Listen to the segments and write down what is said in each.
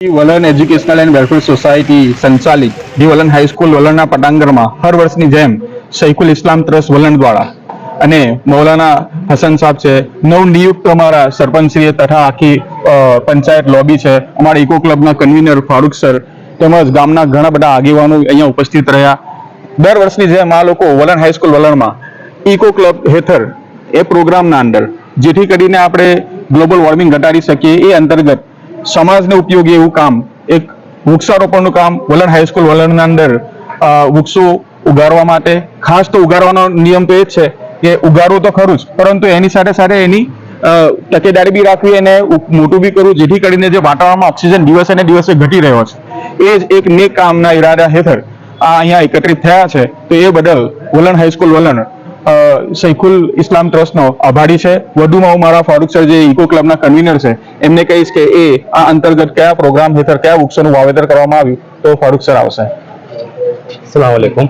Valan educational and welfare society સંચાલિત. The Valan high school વલણના પટાંગણમાં હર વર્ષની જેમ શૈખુલ ઇસ્લામ ટ્રસ્ટ વલણ દ્વારા. અને મૌલાના હસન સાહેબ છે, નવનિયુક્ત અમારા સરપંચશ્રીએ તથા આખી પંચાયત લોબી છે. અમારા ઇકો ક્લબના કન્વીનર ફારૂક સર તેમજ ગામના ઘણા બધા આગેવાનો અહીંયા ઉપસ્થિત રહ્યા. દર વર્ષની જેમ આ લોકો વલણ હાઈસ્કૂલ વલણમાં ઇકો ક્લબ હેઠળ એ પ્રોગ્રામના અંદર, જેથી કરીને આપણે ગ્લોબલ વોર્મિંગ ઘટાડી શકીએ એ અંતર્ગત સમાજને ઉપયોગી એવું કામ, એક વૃક્ષારોપણનું કામ, વલણ હાઈસ્કૂલ વલણના અંદર વૃક્ષો ઉગાડવા માટે. ખાસ તો ઉગાડવાનો નિયમ તો એ જ છે કે ઉગાડવું તો ખરું જ, પરંતુ એની સાથે સાથે એની તકેદારી બી રાખવી અને મોટું બી કરવું, જેથી કરીને જે વાતાવરણમાં ઓક્સિજન દિવસે ને દિવસે ઘટી રહ્યો છે. એ જ એક નેક કામના ઈરાદા હેઠળ આ અહીંયા એકત્રિત થયા છે. તો એ બદલ વલણ હાઈસ્કૂલ વલણ શૈખુલ ઇસ્લામ ટ્રસ્ટનો આભારી છે. વધુમાં હું મારા ફારૂક સર જે ઇકો ક્લબના કન્વીનર છે એમને કહીશ કે એ આ અંતર્ગત કયા પ્રોગ્રામ હેઠળ કયા વૃક્ષોનું વાવેતર કરવામાં આવ્યું તો ફારૂક સર આવશે. સલામ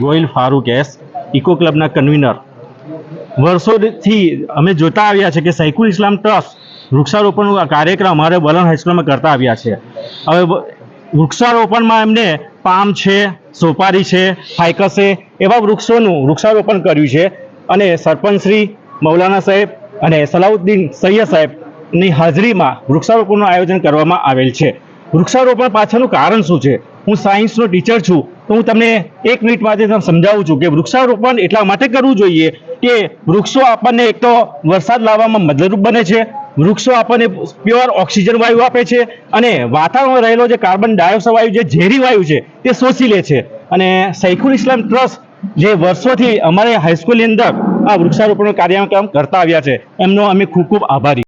ગોયલ ફારૂક એસ ઇકો ક્લબના કન્વીનર વર્ષોથી અમે જોતા આવ્યા છે કે સૈકુલ ઇસ્લામ ટ્રસ્ટ વૃક્ષારોપણનો આ કાર્યક્રમ અમારે વલણ હાઈસ્કૂલમાં કરતા આવ્યા છે. હવે વૃક્ષારોપણમાં એમને પામ છે, સોપારી છે ફાઇકસ છે, એવા વૃક્ષોનું વૃક્ષારોપણ કર્યું છે. અને સરપંચશ્રી મૌલાના સાહેબ અને સલાઉદ્દીન સૈયદ સાહેબની હાજરીમાં વૃક્ષારોપણનું આયોજન કરવામાં આવેલ છે. વૃક્ષારોપણ પાછળનું કારણ શું છે? હું સાયન્સનો ટીચર છું, તો હું તમને એક મિનિટ માટે સમજાવું છું કે વૃક્ષારોપણ એટલા માટે કરવું જોઈએ કે વૃક્ષો આપણને એક તો વરસાદ લાવવામાં મદદરૂપ બને છે વૃક્ષો આપણને પ્યોર ઓક્સિજન વાયુ આપે છે અને વાતાવરણમાં રહેલો જે કાર્બન ડાયોક્સાઇડ વાયુ, જે ઝેરી વાયુ છે, તે શોષી લે છે. અને સૈખુલ ઇસ્લામ ટ્રસ્ટ જે વર્ષોથી અમારે હાઈસ્કૂલની અંદર આ વૃક્ષારોપણનો કાર્યક્રમ કરતા આવ્યા છે. એમનો અમે ખૂબ ખૂબ આભારી.